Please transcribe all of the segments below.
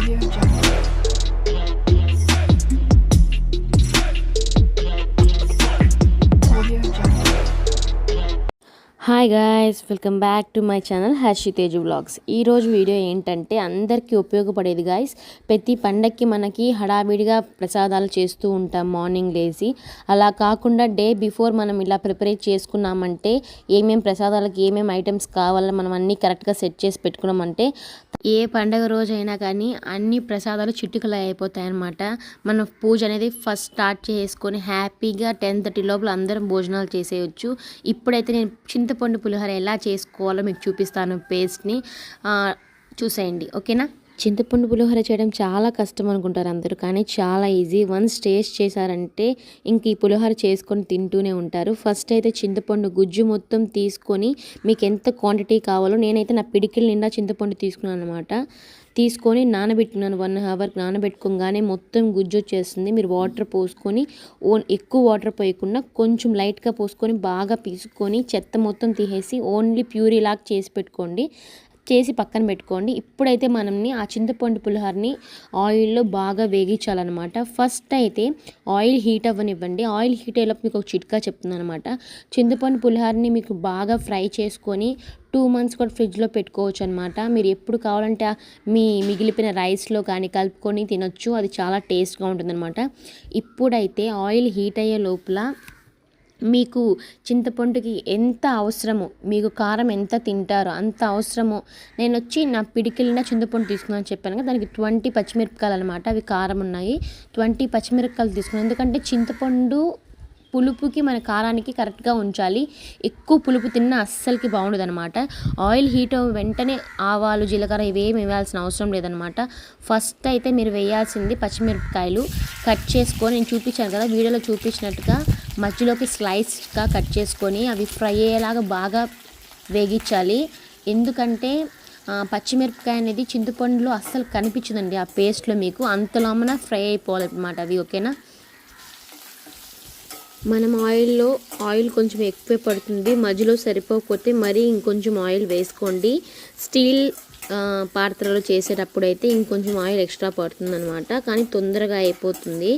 Audio Jungle. Hi guys welcome back to my channel Harshi Teju vlogs ఈరోజు video ఏంటంటే అందరికీ ఉపయోగపడేది guys ప్రతి పండక్కి మనకి హడావిడిగా ప్రసాదాలు చేస్తూ ఉంటాం మార్నింగ్ లేచి. అలా కాకుండా డే బిఫోర్ మనం ఇలా ప్రిపేర్ చేసుకున్నామంటే ఏమేమి ప్రసాదాలకి ఏమేమి ఐటమ్స్ కావాలో మనం అన్నీ కరెక్ట్గా సెట్ చేసి పెట్టుకున్నామంటే ఏ పండగ రోజు అయినా కానీ అన్ని ప్రసాదాలు చిట్టుకలు అయిపోతాయి అన్నమాట మన పూజ అనేది ఫస్ట్ స్టార్ట్ చేసుకొని హ్యాపీగా టెన్ థర్టీ లోపల అందరం భోజనాలు చేసేయచ్చు. ఇప్పుడైతే నేను చింత చింతపండు పులిహోర ఎలా చేసుకోవాలో మీకు చూపిస్తాను పేస్ట్ని చూసేయండి ఓకేనా? చింతపండు పులిహోర చేయడం చాలా కష్టం అనుకుంటారు అందరూ కానీ చాలా ఈజీ వన్స్ టేస్ట్ చేశారంటే ఇంక ఈ పులిహోర చేసుకొని తింటూనే ఉంటారు. ఫస్ట్ అయితే చింతపండు గుజ్జు మొత్తం తీసుకొని మీకు ఎంత క్వాంటిటీ కావాలో నేనైతే నా పిడికిల నిండా చింతపండు తీసుకున్నాను అనమాట తీసుకొని నానబెట్టుకున్నాను వన్ అవర్ నానబెట్టుకోగానే మొత్తం గుజ్జు వచ్చేస్తుంది. మీరు వాటర్ పోసుకొని ఓన్ ఎక్కువ వాటర్ పోయకుండా కొంచెం లైట్గా పోసుకొని బాగా పీసుకొని చెత్త మొత్తం తీసేసి ఓన్లీ ప్యూరీ లాగా చేసి పెట్టుకోండి. చేసి పక్కన పెట్టుకోండి. ఇప్పుడైతే మనల్ని ఆ చింతపండు పులిహోరని ఆయిల్లో బాగా వేగించాలన్నమాట. ఫస్ట్ అయితే ఆయిల్ హీట్ అవ్వనివ్వండి. ఆయిల్ హీట్ అయ్యేలోపు మీకు ఒక చిట్కా చెప్తున్నాను అనమాట చింతపండు పులిహోరని మీకు బాగా ఫ్రై చేసుకొని టూ మంత్స్ కూడా ఫ్రిడ్జ్లో పెట్టుకోవచ్చు అనమాట మీరు ఎప్పుడు కావాలంటే మీ మిగిలిపోయిన రైస్లో కానీ కలుపుకొని తినొచ్చు. అది చాలా టేస్ట్గా ఉంటుందన్నమాట. ఇప్పుడైతే ఆయిల్ హీట్ అయ్యే లోపల మీకు చింతపండుకి ఎంత అవసరమో మీకు కారం ఎంత తింటారో అంత అవసరమో నేను వచ్చి నా పిడికిలిన చింతపండు తీసుకున్నాను చెప్పాను కదా దానికి ట్వంటీ పచ్చిమిరపకాయలు అనమాట అవి కారం ఉన్నాయి. ట్వంటీ పచ్చిమిరపకాయలు తీసుకున్నాను. ఎందుకంటే చింతపండు పులుపుకి మన కారానికి కరెక్ట్గా ఉంచాలి. ఎక్కువ పులుపు తిన్నా అస్సలకి బాగుండదు అనమాట ఆయిల్ హీట్ వెంటనే ఆవాలు జీలకర్ర ఇవేమి వేయాల్సిన అవసరం లేదనమాట ఫస్ట్ అయితే మీరు వేయాల్సింది పచ్చిమిరపకాయలు కట్ చేసుకొని నేను చూపించాను కదా వీడియోలో చూపించినట్టుగా మధ్యలోకి స్లైస్గా కట్ చేసుకొని అవి ఫ్రై అయ్యేలాగా బాగా వేగించాలి. ఎందుకంటే పచ్చిమిరపకాయ అనేది చింతపండులో అస్సలు కనిపించదండి ఆ పేస్ట్లో మీకు. అంతలోమన ఫ్రై అయిపోవాలన్నమాట అవి ఓకేనా? మనం ఆయిల్లో ఆయిల్ కొంచెం ఎక్కువ పడుతుంది. మధ్యలో సరిపోకపోతే మరీ ఇంకొంచెం ఆయిల్ వేసుకోండి. స్టీల్ పాత్రలో చేసేటప్పుడు అయితే ఇంకొంచెం ఆయిల్ ఎక్స్ట్రా పడుతుంది అనమాట కానీ తొందరగా అయిపోతుంది.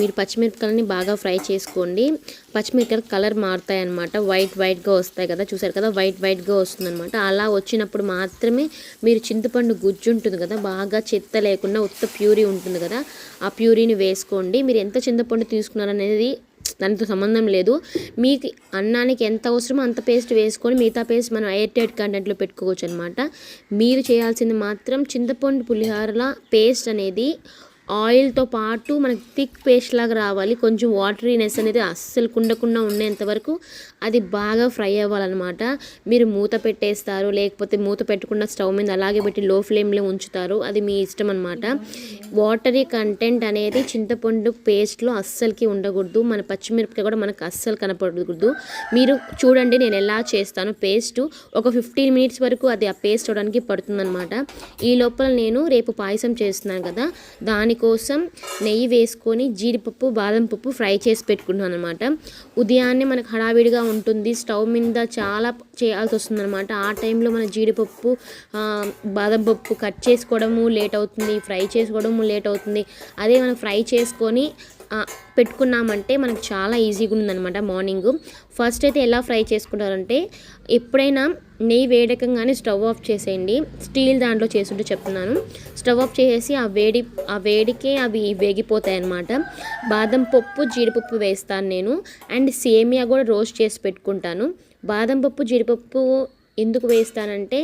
మీరు పచ్చిమిరపకాయలని బాగా ఫ్రై చేసుకోండి. పచ్చిమిరపకాయలు కలర్ మారుతాయి అనమాట వైట్ వైట్గా వస్తాయి కదా చూసారు కదా? వైట్ వైట్గా వస్తుంది అనమాట అలా వచ్చినప్పుడు మాత్రమే మీరు చింతపండు గుజ్జు ఉంటుంది కదా బాగా చెత్త లేకుండా ఉత్త ప్యూరీ ఉంటుంది కదా ఆ ప్యూరీని వేసుకోండి. మీరు ఎంత చింతపండు తీసుకున్నారనేది దానితో సంబంధం లేదు. మీకు అన్నానికి ఎంత అవసరమో అంత పేస్ట్ వేసుకొని మిగతా పేస్ట్ మనం ఎయిర్ టైట్ కంటెంట్లో పెట్టుకోవచ్చు అనమాట మీరు చేయాల్సింది మాత్రం చింతపండు పులిహోరల పేస్ట్ అనేది ఆయిల్తో పాటు మనకి థిక్ పేస్ట్ లాగా రావాలి. కొంచెం వాటరీనెస్ అనేది అస్సలు కుండకుండా ఉండేంత వరకు అది బాగా ఫ్రై అవ్వాలన్నమాట. మీరు మూత పెట్టేస్తారు లేకపోతే మూత పెట్టకుండా స్టవ్ మీద అలాగే పెట్టి లో ఫ్లేమ్లో ఉంచుతారు. అది మీ ఇష్టం అనమాట వాటరీ కంటెంట్ అనేది చింతపండు పేస్ట్లో అస్సలకి ఉండకూడదు. మన పచ్చిమిరపకాయ కూడా మనకు అస్సలు కనపడకూడదు. మీరు చూడండి నేను ఎలా చేస్తాను. పేస్ట్ ఒక ఫిఫ్టీన్ మినిట్స్ వరకు అది ఆ పేస్ట్ అవడానికి పడుతుందన్నమాట. ఈ లోపల నేను రేపు పాయసం చేస్తున్నాను కదా దాని దానికోసం నెయ్యి వేసుకొని జీడిపప్పు బాదం పప్పు ఫ్రై చేసి పెట్టుకున్నాను అనమాట ఉదయాన్నే మనకు హడావిడిగా ఉంటుంది. స్టవ్ మీద చాలా చేయాల్సి వస్తుంది అనమాట ఆ టైంలో మన జీడిపప్పు బాదం పప్పు కట్ చేసుకోవడము లేట్ అవుతుంది. ఫ్రై చేసుకోవడము లేట్ అవుతుంది. అదే మనం ఫ్రై చేసుకొని పెట్టుకున్నామంటే మనకు చాలా ఈజీగా ఉందన్నమాట మార్నింగ్. ఫస్ట్ అయితే ఎలా ఫ్రై చేసుకుంటారంటే ఎప్పుడైనా నెయ్యి వేడకంగానే స్టవ్ ఆఫ్ చేసేయండి. స్టీల్ దాంట్లో చేస్తుంటే చెప్తున్నాను. స్టవ్ ఆఫ్ చేసేసి ఆ వేడి ఆ వేడికే అవి వేగిపోతాయి అన్నమాట బాదం పప్పు జీడిపప్పు వేస్తాను నేను. అండ్ సేమియా కూడా రోస్ట్ చేసి పెట్టుకుంటాను. బాదం పప్పు జీడిపప్పు ఎందుకు వేస్తానంటే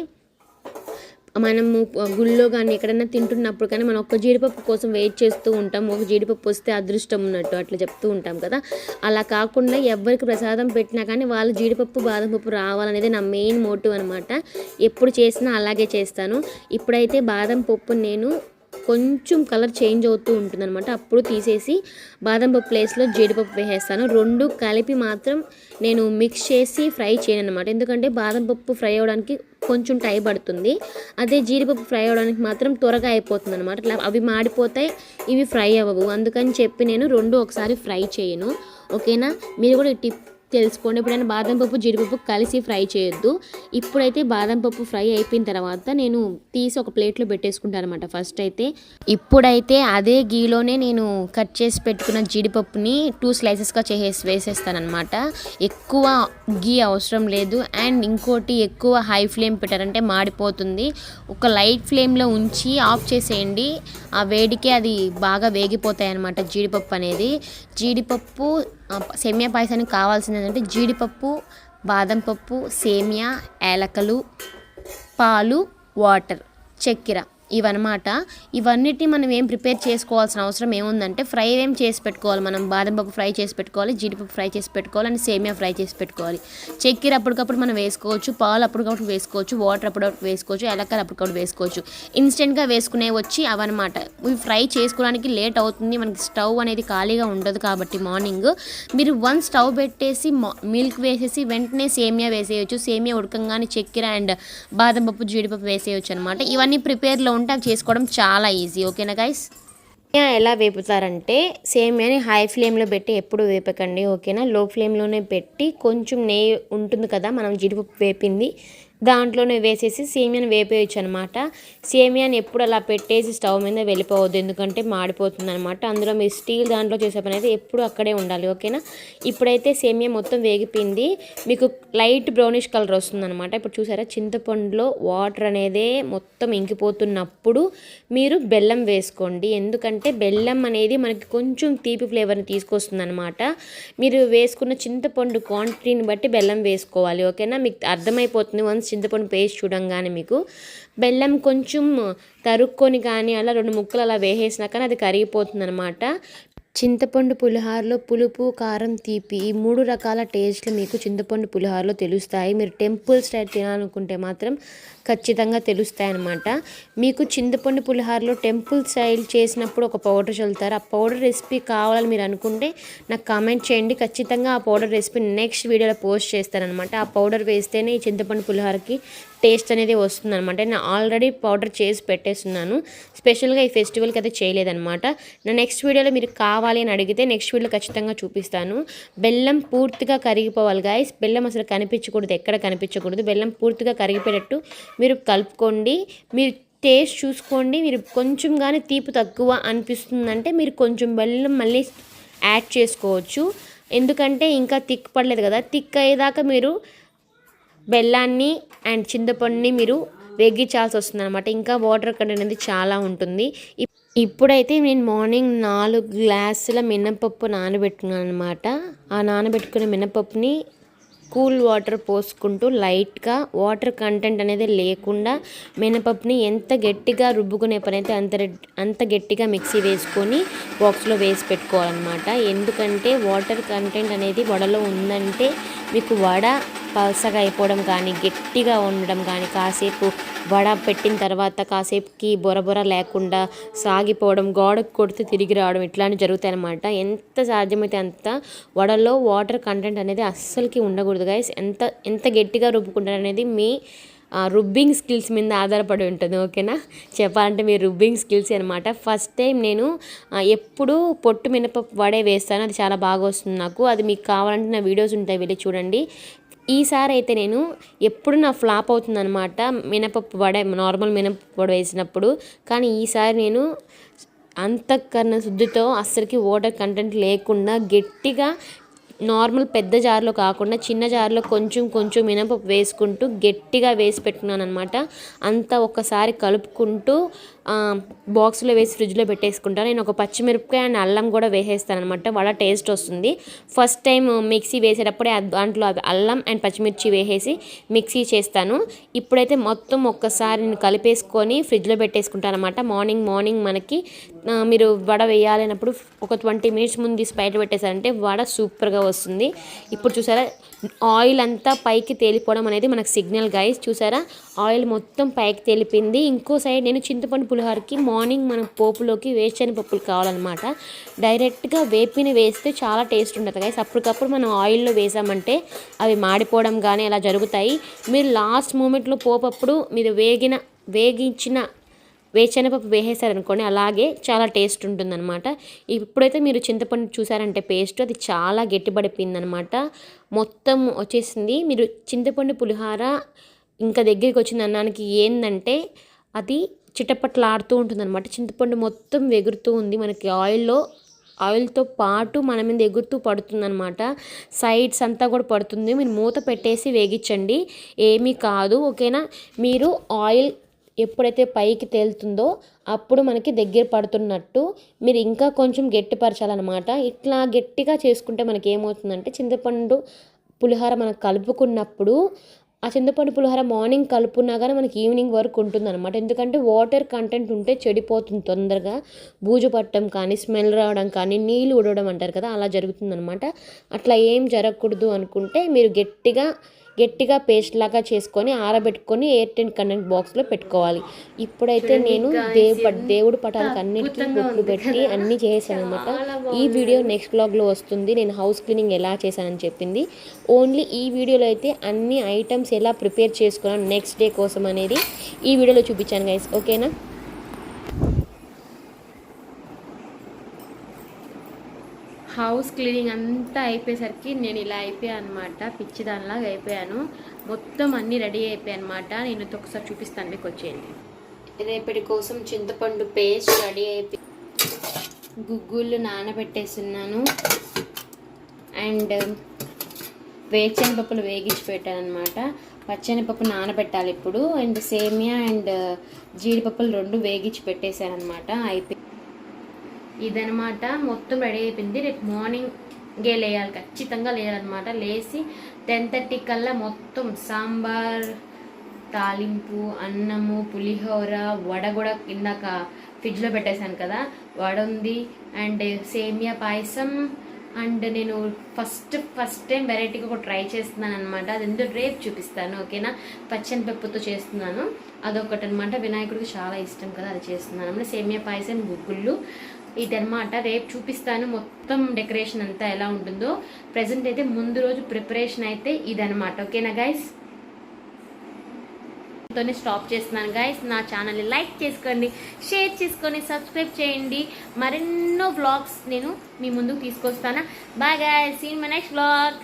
మనము గుళ్ళో కానీ ఎక్కడైనా తింటున్నప్పుడు కానీ మనం ఒక్క జీడిపప్పు కోసం వెయిట్ చేస్తూ ఉంటాం. ఒక జీడిపప్పు వస్తే అదృష్టం ఉన్నట్టు అట్లా చెప్తూ ఉంటాం కదా. అలా కాకుండా ఎవరికి ప్రసాదం పెట్టినా కానీ వాళ్ళు జీడిపప్పు బాదం పప్పు రావాలనేది నా మెయిన్ మోటివ్ అనమాట ఎప్పుడు చేసినా అలాగే చేస్తాను. ఇప్పుడైతే బాదం పప్పు నేను కొంచెం కలర్ చేంజ్ అవుతూ ఉంటుందన్నమాట. అప్పుడు తీసేసి బాదం పప్పు ప్లేస్లో జీడిపప్పు వేసేస్తాను. రెండు కలిపి మాత్రం నేను మిక్స్ చేసి ఫ్రై చేయను అనమాట ఎందుకంటే బాదం పప్పు ఫ్రై అవ్వడానికి కొంచెం టైం పడుతుంది. అదే జీడిపప్పు ఫ్రై అవ్వడానికి మాత్రం త్వరగా అయిపోతుంది అనమాట ఇట్లా అవి మాడిపోతాయి ఇవి ఫ్రై అవ్వవు. అందుకని చెప్పి నేను రెండు ఒకసారి ఫ్రై చేయను. ఓకేనా? మీరు కూడా ఈ టిప్ తెలుసుకోండి. ఎప్పుడైనా బాదం పప్పు జీడిపప్పు కలిసి ఫ్రై చేయొద్దు. ఇప్పుడైతే బాదం పప్పు ఫ్రై అయిపోయిన తర్వాత నేను తీసి ఒక ప్లేట్లో పెట్టేసుకుంటాను అనమాట ఫస్ట్ అయితే. ఇప్పుడైతే అదే గీలోనే నేను కట్ చేసి పెట్టుకున్న జీడిపప్పుని టూ స్లైసెస్గా చేసేసి వేసేస్తానమాట ఎక్కువ గీ అవసరం లేదు. అండ్ ఇంకోటి ఎక్కువ హై ఫ్లేమ్ పెట్టారంటే మాడిపోతుంది. ఒక లైట్ ఫ్లేమ్లో ఉంచి ఆఫ్ చేసేయండి. ఆ వేడికి అది బాగా వేగిపోతాయి అనమాట జీడిపప్పు అనేది. జీడిపప్పు సేమియా పాయసానికి కావాల్సింది ఏంటంటే జీడిపప్పు బాదం పప్పు సేమియా ఏలకలు పాలు వాటర్ చక్కెర. ఇవన్నమాట. ఇవన్నిటిని మనం ఏం ప్రిపేర్ చేసుకోవాల్సిన అవసరం ఏముందంటే ఫ్రై ఏం చేసి పెట్టుకోవాలి మనం? బాదం పప్పు ఫ్రై చేసి పెట్టుకోవాలి జీడిపప్పు ఫ్రై చేసి పెట్టుకోవాలి అండ్ సేమియా ఫ్రై చేసి పెట్టుకోవాలి. చక్కెర అప్పటికప్పుడు మనం వేసుకోవచ్చు పాలు అప్పటికప్పుడు వేసుకోవచ్చు వాటర్ అప్పటికప్పుడు వేసుకోవచ్చు ఎలక్కలు అప్పటికప్పుడు వేసుకోవచ్చు. ఇన్స్టెంట్గా వేసుకునే వచ్చి అవన్నమాట. ఇవి ఫ్రై చేసుకోవడానికి లేట్ అవుతుంది. మనకి స్టవ్ అనేది ఖాళీగా ఉండదు కాబట్టి మార్నింగ్ మీరు వన్ స్టవ్ పెట్టేసి మిల్క్ వేసేసి వెంటనే సేమియా వేసేయచ్చు. సేమియా ఉడకంగానే చక్కెర అండ్ బాదం పప్పు జీడిపప్పు వేసేయచ్చు అనమాట ఇవన్నీ ప్రిపేర్లో ఉంటే అవి చేసుకోవడం చాలా ఈజీ. ఓకేనా గైస్ ఎలా వేపుతారంటే సేమియాని హై ఫ్లేమ్లో పెట్టి ఎప్పుడు వేపకండి ఓకేనా? లో ఫ్లేమ్లోనే పెట్టి కొంచెం నెయ్యి ఉంటుంది కదా మనం జీడిపప్పు వేపింది దాంట్లోనే వేసేసి సేమియాని వేపేయచ్చు అనమాట సేమియాని ఎప్పుడు అలా పెట్టేసి స్టవ్ మీద వెళ్ళిపోవద్దు. ఎందుకంటే మాడిపోతుంది అనమాట అందులో మీరు స్టీల్ దాంట్లో చేసే పని అయితే ఎప్పుడు అక్కడే ఉండాలి. ఓకేనా? ఇప్పుడైతే సేమియా మొత్తం వేగిపోయింది. మీకు లైట్ బ్రౌనిష్ కలర్ వస్తుంది అనమాట ఇప్పుడు చూసారా? చింతపండులో వాటర్ అనేది మొత్తం ఇంకిపోతున్నప్పుడు మీరు బెల్లం వేసుకోండి. ఎందుకంటే బెల్లం అనేది మనకి కొంచెం తీపి ఫ్లేవర్ని తీసుకొస్తుంది అనమాట మీరు వేసుకున్న చింతపండు క్వాంటిటీని బట్టి బెల్లం వేసుకోవాలి. ఓకేనా? మీకు అర్థమైపోతుంది. వన్స్ చింతపండు పేస్ట్ చూడంగానే మీకు బెల్లం కొంచెం తరుక్కొని కానీ అలా రెండు ముక్కలు అలా వేసేసినా కానీ అది కరిగిపోతుంది అనమాట చింతపండు పులిహోరలో పులుపు కారం తీపి ఈ మూడు రకాల టేస్ట్లు మీకు చింతపండు పులిహోరలో తెలుస్తాయి. మీరు టెంపుల్ స్టైల్ తినాలనుకుంటే మాత్రం ఖచ్చితంగా తెలుస్తాయి అన్నమాట మీకు చింతపండు పులిహోరలో టెంపుల్ స్టైల్ చేసినప్పుడు ఒక పౌడర్ చల్లుతారు. ఆ పౌడర్ రెసిపీ కావాలని మీరు అనుకుంటే నాకు కామెంట్ చేయండి. ఖచ్చితంగా ఆ పౌడర్ రెసిపీ నెక్స్ట్ వీడియోలో పోస్ట్ చేస్తారనమాట ఆ పౌడర్ వేస్తేనే ఈ చింతపండు పులిహోరకి టేస్ట్ అనేది వస్తుంది అనమాట నేను ఆల్రెడీ పౌడర్ చేసి పెట్టేస్తున్నాను. స్పెషల్గా ఈ ఫెస్టివల్కి అయితే చేయలేదన్నమాట. నా నెక్స్ట్ వీడియోలో మీరు కావాలి అని అడిగితే నెక్స్ట్ వీడియోలో ఖచ్చితంగా చూపిస్తాను. బెల్లం పూర్తిగా కరిగిపోవాలి గాయస్. బెల్లం అసలు కనిపించకూడదు ఎక్కడ కనిపించకూడదు. బెల్లం పూర్తిగా కరిగిపోయేటట్టు మీరు కలుపుకోండి. మీరు టేస్ట్ చూసుకోండి. మీరు కొంచెం కానీ తీపి తక్కువ అనిపిస్తుందంటే మీరు కొంచెం బెల్లం మళ్ళీ యాడ్ చేసుకోవచ్చు. ఎందుకంటే ఇంకా తిక్ పడలేదు కదా. తిక్ అయ్యేదాకా మీరు బెల్లాన్ని అండ్ చింతపండుని మీరు వెగ్గించాల్సి వస్తుంది అనమాట ఇంకా వాటర్ కంటెంట్ అనేది చాలా ఉంటుంది. ఇప్- ఇప్పుడైతే నేను మార్నింగ్ నాలుగు గ్లాసుల మినపప్పు నానబెట్టుకున్నాను అనమాట ఆ నానబెట్టుకున్న మినపప్పుని కూల్ వాటర్ పోసుకుంటూ లైట్గా వాటర్ కంటెంట్ అనేది లేకుండా మినపప్పుని ఎంత గట్టిగా రుబ్బుకునే పని అయితే అంత అంత గట్టిగా మిక్సీ వేసుకొని బాక్స్లో వేసి పెట్టుకోవాలన్నమాట. ఎందుకంటే వాటర్ కంటెంట్ అనేది వడలో ఉందంటే మీకు వడ పలసగా అయిపోవడం కానీ గట్టిగా ఉండడం కానీ కాసేపు వడ పెట్టిన తర్వాత కాసేపుకి బొర లేకుండా సాగిపోవడం గోడకు కొడితే తిరిగి రావడం ఇట్లాంటివి జరుగుతాయి అనమాట ఎంత సాధ్యమైతే అంత వడలో వాటర్ కంటెంట్ అనేది అస్సలకి ఉండకూడదు గాయస్ ఎంత ఎంత గట్టిగా రుబ్బుకుంటారు అనేది మీ రుబ్బింగ్ స్కిల్స్ మీద ఆధారపడి ఉంటుంది ఓకేనా చెప్పాలంటే మీ రుబ్బింగ్ స్కిల్స్ అనమాట ఫస్ట్ టైం నేను ఎప్పుడు పొట్టు మినప వడే వేస్తాను. అది చాలా బాగా వస్తుంది నాకు. అది మీకు కావాలంటే నా వీడియోస్ ఉంటాయి వెళ్ళి చూడండి. ఈసారి అయితే నేను ఎప్పుడు నా ఫ్లాప్ అవుతుందన్నమాట. మినపప్పు వడ నార్మల్ మినపప్పు వడ వేసినప్పుడు. కానీ ఈసారి నేను అంతఃకరణ శుద్ధితో అస్సలకి వాటర్ కంటెంట్ లేకుండా గట్టిగా నార్మల్ పెద్ద జార్లో కాకుండా చిన్న జార్లో కొంచెం కొంచెం మినపప్పు వేసుకుంటూ గట్టిగా వేసి పెట్టుకున్నాను అనమాట అంతా ఒక్కసారి కలుపుకుంటూ బాక్స్లో వేసి ఫ్రిడ్జ్లో పెట్టేసుకుంటాను నేను ఒక పచ్చిమిరపకాయ అండ్ అల్లం కూడా వేసేస్తాను అనమాట వడ టేస్ట్ వస్తుంది ఫస్ట్ టైం మిక్సీ వేసేటప్పుడే దాంట్లో అవి అల్లం అండ్ పచ్చిమిర్చి వేసేసి మిక్సీ చేస్తాను. ఇప్పుడైతే మొత్తం ఒక్కసారి నేను కలిపేసుకొని ఫ్రిడ్జ్లో పెట్టేసుకుంటాను అనమాట మార్నింగ్ మార్నింగ్ మనకి మీరు వడ వేయాలన్నప్పుడు ఒక ట్వంటీ మినిట్స్ ముందు తీసి బయట పెట్టేసారంటే వడ సూపర్గా వస్తుంది. ఇప్పుడు చూసారా ఆయిల్ అంతా పైకి తేలిపోవడం అనేది మనకు సిగ్నల్ గైస్ చూసారా? ఆయిల్ మొత్తం పైకి తేలిపింది ఇంకో సైడ్ నేను చింతపండు పులిహోరకి మార్నింగ్ మనం పోపులోకి వేరుశనగ పప్పులు కావాలన్నమాట. డైరెక్ట్గా వేపిన వేస్తే చాలా టేస్ట్ ఉంటుంది గైస్ అప్పటికప్పుడు మనం ఆయిల్లో వేసామంటే అవి మాడిపోవడం కానీ అలా జరుగుతాయి. మీరు లాస్ట్ మూమెంట్లో పోపప్పుడు మీరు వేగిన వేగించిన వేరుశనగపప్పు వేసేసారనుకోండి అలాగే చాలా టేస్ట్ ఉంటుందన్నమాట. ఇప్పుడైతే మీరు చింతపండు చూసారంటే పేస్ట్ అది చాలా గట్టిపడిపోయిందనమాట మొత్తం వచ్చేసింది. మీరు చింతపండు పులిహార ఇంకా దగ్గరికి వచ్చిన అన్నానికి ఏంటంటే అది చిటపట్లాడుతూ ఉంటుంది అనమాట చింతపండు మొత్తం ఎగురుతూ ఉంది. మనకి ఆయిల్లో ఆయిల్తో పాటు మన మీద ఎగురుతూ పడుతుందనమాట సైడ్స్ అంతా కూడా పడుతుంది. మీరు మూత పెట్టేసి వేగించండి. ఏమీ కాదు. ఓకేనా? మీరు ఆయిల్ ఎప్పుడైతే పైకి తేలుతుందో అప్పుడు మనకి దగ్గర పడుతున్నట్టు మీరు ఇంకా కొంచెం గట్టిపరచాలన్నమాట. ఇట్లా గట్టిగా చేసుకుంటే మనకి ఏమవుతుందంటే చింతపండు పులిహోర మనం కలుపుకున్నప్పుడు ఆ చింతపండు పులిహోర మార్నింగ్ కలుపుకున్నా కానీ మనకి ఈవినింగ్ వరకు ఉంటుంది అనమాట ఎందుకంటే వాటర్ కంటెంట్ ఉంటే చెడిపోతుంది తొందరగా. బూజు పట్టడం కానీ స్మెల్ రావడం కానీ నీళ్ళు ఉడవడం అంటారు కదా అలా జరుగుతుంది అనమాట అట్లా ఏం జరగకూడదు అనుకుంటే మీరు గట్టిగా గట్టిగా పేస్ట్ లాగా చేసుకొని ఆరబెట్టుకొని ఎయిర్ టెన్ కంటెంట్ బాక్స్లో పెట్టుకోవాలి. ఇప్పుడైతే నేను దేవు దేవుడు పటాలకు అన్నిటికీ బొట్లు పెట్టి అన్నీ చేసాను అనమాట ఈ వీడియో నెక్స్ట్ బ్లాగ్లో వస్తుంది. నేను హౌస్ క్లీనింగ్ ఎలా చేశానని చెప్పింది. ఓన్లీ ఈ వీడియోలో అయితే అన్ని ఐటమ్స్ ఎలా ప్రిపేర్ చేసుకున్నాను నెక్స్ట్ డే కోసం అనేది ఈ వీడియోలో చూపించాను గైస్ ఓకేనా? హౌస్ క్లీనింగ్ అంతా అయిపోయేసరికి నేను ఇలా అయిపోయాను అనమాట పిచ్చి దానిలాగా అయిపోయాను. మొత్తం అన్నీ రెడీ అయిపోయాయి అనమాట నేను ఒకసారి చూపిస్తాను మీకు వచ్చేయండి. రేపటి కోసం చింతపండు పేస్ట్ రెడీ అయిపోయి గుగ్గుళ్ళు నానబెట్టేస్తున్నాను. అండ్ వేరుశనగపప్పులు వేగించి పెట్టాను అనమాట పచ్చనిపప్పు నానబెట్టాలి ఇప్పుడు. అండ్ సేమియా అండ్ జీడిపప్పులు రెండు వేగించి పెట్టేశాను అనమాట అయిపోయి ఇదనమాట. మొత్తం రెడీ అయిపోయింది. రేపు మార్నింగే లేయాలి. ఖచ్చితంగా లేయాలన్నమాట. లేచి టెన్ థర్టీ కల్లా మొత్తం సాంబార్ తాలింపు అన్నము పులిహోర వడ కూడా ఇందాక ఫ్రిడ్జ్లో పెట్టేశాను కదా. వడ ఉంది అండ్ సేమియా పాయసం అండ్ నేను ఫస్ట్ ఫస్ట్ టైం వెరైటీగా ఒక ట్రై చేస్తున్నాను అనమాట అది ఎందుకు రేపు చూపిస్తాను ఓకేనా పచ్చని పప్పుతో చేస్తున్నాను. అదొకటి అనమాట వినాయకుడికి చాలా ఇష్టం కదా అది చేస్తున్నాను. అనమాట సేమియా పాయసం గుగ్గుళ్ళు ఇదన్నమాట. రేపు చూపిస్తాను మొత్తం డెకరేషన్ అంతా ఎలా ఉంటుందో. ప్రజెంట్ అయితే ముందు రోజు ప్రిపరేషన్ అయితే ఇదనమాట ఓకేనా గైస్ తోనే స్టాప్ చేస్తున్నాను గైస్ నా ఛానల్ని లైక్ చేసుకోండి షేర్ చేసుకొని సబ్స్క్రైబ్ చేయండి. మరెన్నో వ్లాగ్స్ నేను మీ ముందుకు తీసుకొస్తాను. Bye guys see in my next vlog